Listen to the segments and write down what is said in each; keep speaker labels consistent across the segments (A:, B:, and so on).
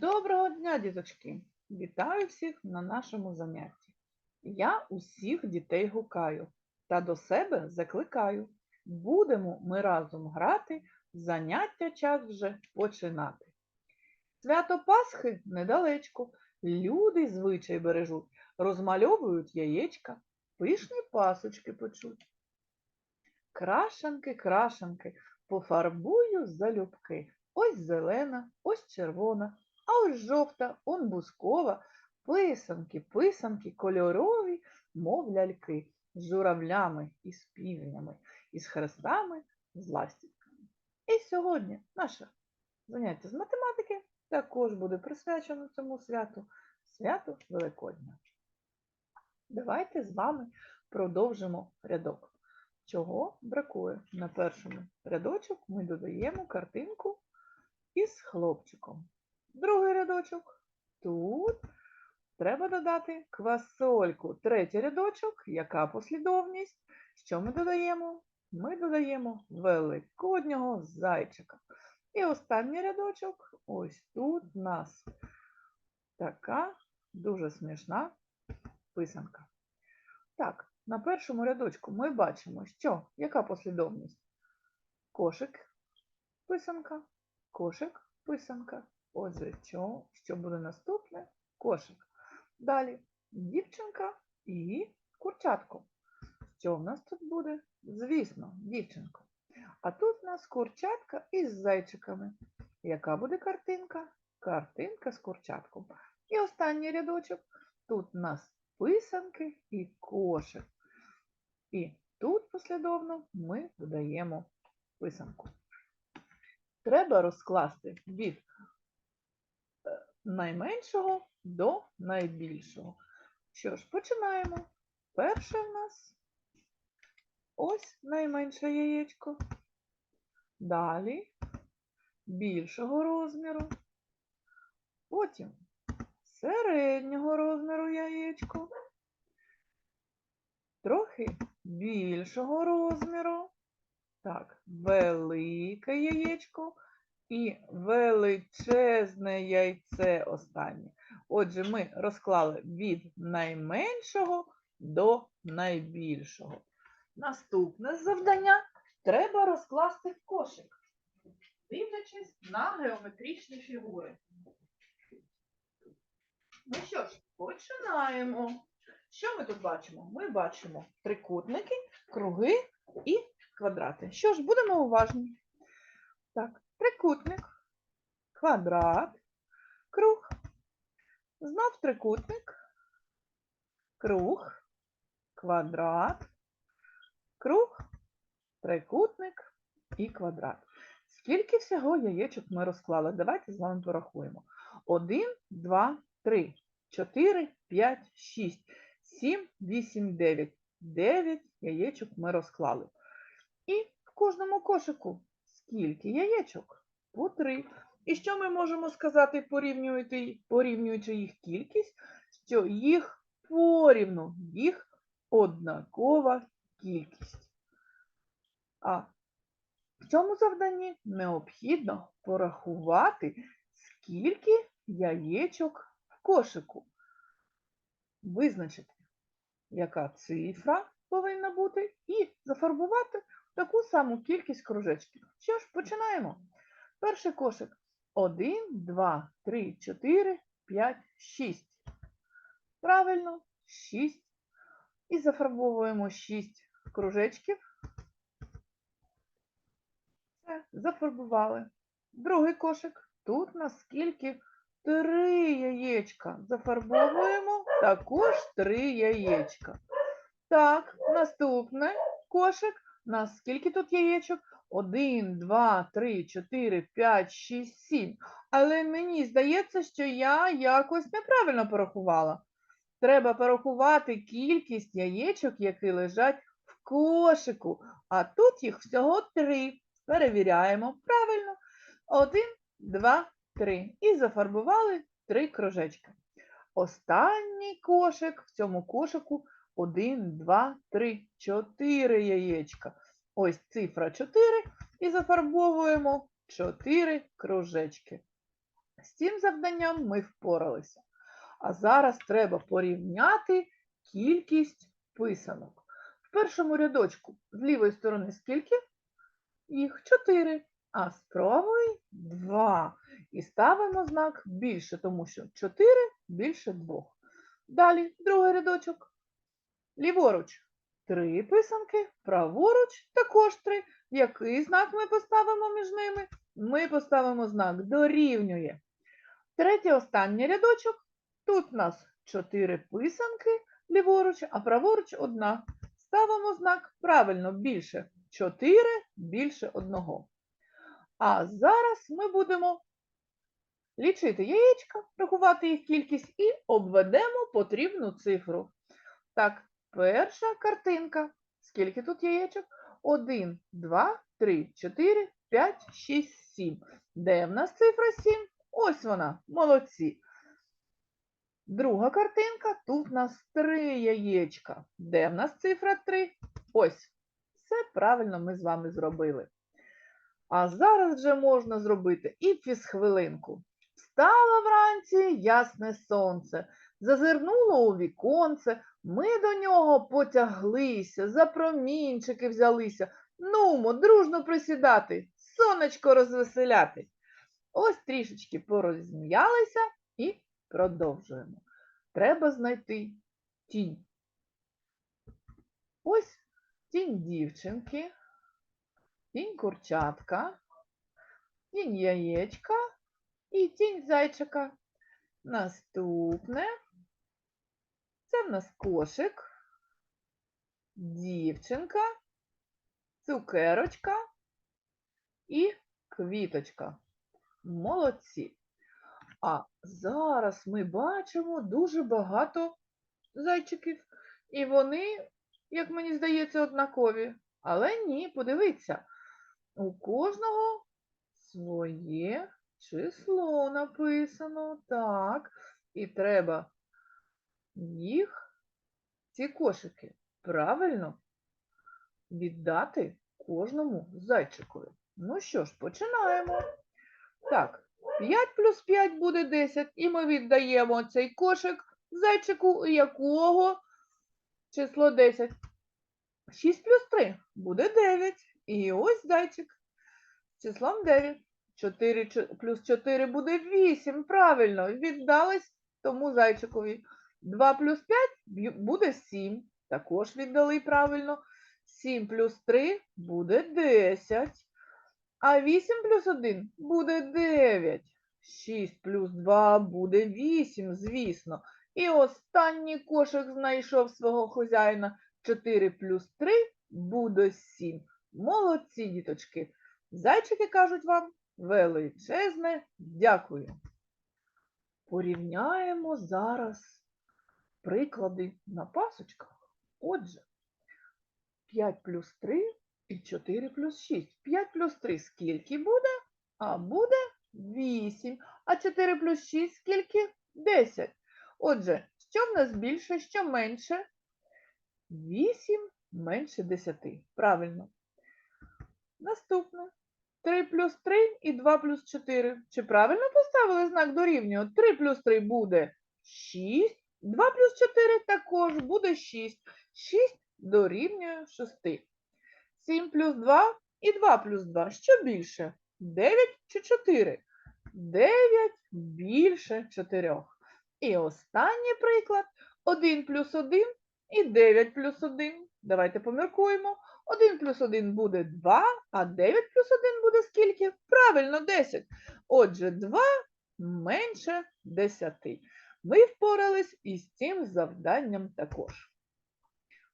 A: Доброго дня, діточки! Вітаю всіх на нашому занятті. Я усіх дітей гукаю та до себе закликаю. Будемо ми разом грати, заняття час вже починати. Свято Пасхи недалечко, люди звичай бережуть, розмальовують яєчка, пишні пасочки печуть. Крашанки, крашанки, пофарбую залюбки. Ось зелена, ось червона, а ось жовта, он бускова, писанки, писанки кольорові, мов ляльки, з журавлями і з півнями, і з хрестами, з ластівками. І сьогодні наше заняття з математики також буде присвячено цьому святу, святу Великодня. Давайте з вами продовжимо рядок. Чого бракує? На першому рядочок ми додаємо картинку із хлопчиком. Другий рядочок тут треба додати квасольку. Третій рядочок, яка послідовність? Що ми додаємо? Ми додаємо великоднього зайчика. І останній рядочок, ось тут у нас така дуже смішна писанка. Так, на першому рядочку ми бачимо, що яка послідовність? Кошик, писанка, кошик, писанка. Отже, що, що буде наступне? Кошик. Далі дівчинка і курчатко. Що в нас тут буде? Звісно, дівчинка. А тут у нас курчатка із зайчиками. Яка буде картинка? Картинка з курчатком. І останній рядочок. Тут у нас писанки і кошик. І тут послідовно ми додаємо писанку. Треба розкласти від найменшого до найбільшого. Що ж, починаємо. Перше в нас ось найменше яєчко. Далі більшого розміру. Потім середнього розміру яєчко. Трохи більшого розміру. Так, велике яєчко і величезне яйце останнє. Отже, ми розклали від найменшого до найбільшого. Наступне завдання треба розкласти кошик, дивлячись на геометричні фігури. Ну що ж, починаємо. Що ми тут бачимо? Ми бачимо трикутники, круги і квадрати. Що ж, будемо уважні. Так, трикутник, квадрат, круг. Знов трикутник, круг, квадрат, круг, трикутник і квадрат. Скільки всього яєчок ми розклали? Давайте з вами порахуємо. 1, 2, 3, 4, 5, 6, 7, 8, 9. 9 яєчок ми розклали. І в кожному кошику скільки яєчок? По 3. І що ми можемо сказати, порівнюючи їх кількість, що їх порівну, їх однакова кількість. А в цьому завданні необхідно порахувати, скільки яєчок в кошику. Визначити, яка цифра повинна бути, і зафарбувати таку саму кількість кружечків. Що ж, починаємо. Перший кошик. 1, 2, 3, 4, 5, 6. Правильно, 6. І зафарбовуємо 6 кружечків. Все, зафарбували. Другий кошик. Тут у нас? Три яєчка. Зафарбовуємо також три яєчка. Так, наступний кошик. У нас скільки тут яєчок? Один, два, три, чотири, п'ять, шість, сім. Але мені здається, що я якось неправильно порахувала. Треба порахувати кількість яєчок, які лежать в кошику. А тут їх всього три. Перевіряємо. Правильно. Один, два, три. І зафарбували три кружечки. Останній кошик в цьому кошику 1, 2, 3, 4 яєчка. Ось цифра 4 і зафарбовуємо 4 кружечки. З цим завданням ми впоралися. А зараз треба порівняти кількість писанок. В першому рядочку з лівої сторони скільки? Їх 4, а з правої 2. І ставимо знак більше, тому що 4 більше 2. Далі другий рядочок. Ліворуч 3 писанки, праворуч також 3. Який знак ми поставимо між ними? Ми поставимо знак дорівнює. Третій останній рядочок. Тут у нас 4 писанки ліворуч, а праворуч одна. Ставимо знак правильно більше 4 більше 1. А зараз ми будемо лічити яєчка, рахувати їх кількість і обведемо потрібну цифру. Так, перша картинка. Скільки тут яєчок? 1, 2, 3, 4, 5, 6, 7. Де в нас цифра 7? Ось вона. Молодці. Друга картинка. Тут в нас 3 яєчка. Де в нас цифра 3? Ось. Все правильно ми з вами зробили. А зараз вже можна зробити і фізхвилинку. Встало вранці ясне сонце, зазирнуло у віконце, ми до нього потяглися, за промінчики взялися. Нумо, дружно присідати, сонечко розвеселяти. Ось трішечки порозм'ялися і продовжуємо. Треба знайти тінь. Ось тінь дівчинки, тінь курчатка, тінь яєчка і тінь зайчика. Наступне це в нас кошик, дівчинка, цукерочка і квіточка. Молодці. А зараз ми бачимо дуже багато зайчиків. І вони, як мені здається, однакові. Але ні, подивіться, у кожного своє число написано. Так. І треба їх, ці кошики, правильно віддати кожному зайчикові. Ну що ж, починаємо. Так, 5 плюс 5 буде 10, і ми віддаємо цей кошик зайчику, якого число 10. 6 плюс 3 буде 9. І ось зайчик числом 9. 4 плюс 4 буде 8. Правильно, віддались тому зайчикові. 2 плюс 5 буде 7. Також віддали правильно. 7 плюс 3 буде 10. А 8 плюс 1 буде 9. 6 плюс 2 буде 8, звісно. І останній кошик знайшов свого хазяїна. 4 плюс 3 буде 7. Молодці, діточки. Зайчики кажуть вам величезне дякую. Порівняємо зараз приклади на пасочках. Отже, 5 плюс 3 і 4 плюс 6. 5 плюс 3 скільки буде? А буде 8. А 4 плюс 6 скільки? 10. Отже, що в нас більше, що менше? 8 менше 10. Правильно. Наступне. 3 плюс 3 і 2 плюс 4. Чи правильно поставили знак дорівнює? 3 плюс 3 буде 6. 2 плюс 4 також буде 6. 6 дорівнює 6. 7 плюс 2 і 2 плюс 2. Що більше? 9 чи 4? 9 більше 4. І останній приклад. 1 плюс 1 і 9 плюс 1. Давайте поміркуємо. 1 плюс 1 буде 2, а 9 плюс 1 буде скільки? Правильно, 10. Отже, 2 менше 10. Ми впорались із цим завданням також.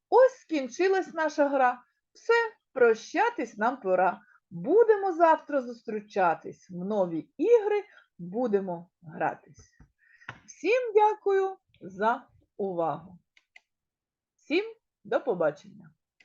A: Ось скінчилась наша гра. Все, прощатись нам пора. Будемо завтра зустрічатись в нові ігри, будемо гратись. Всім дякую за увагу. Всім до побачення!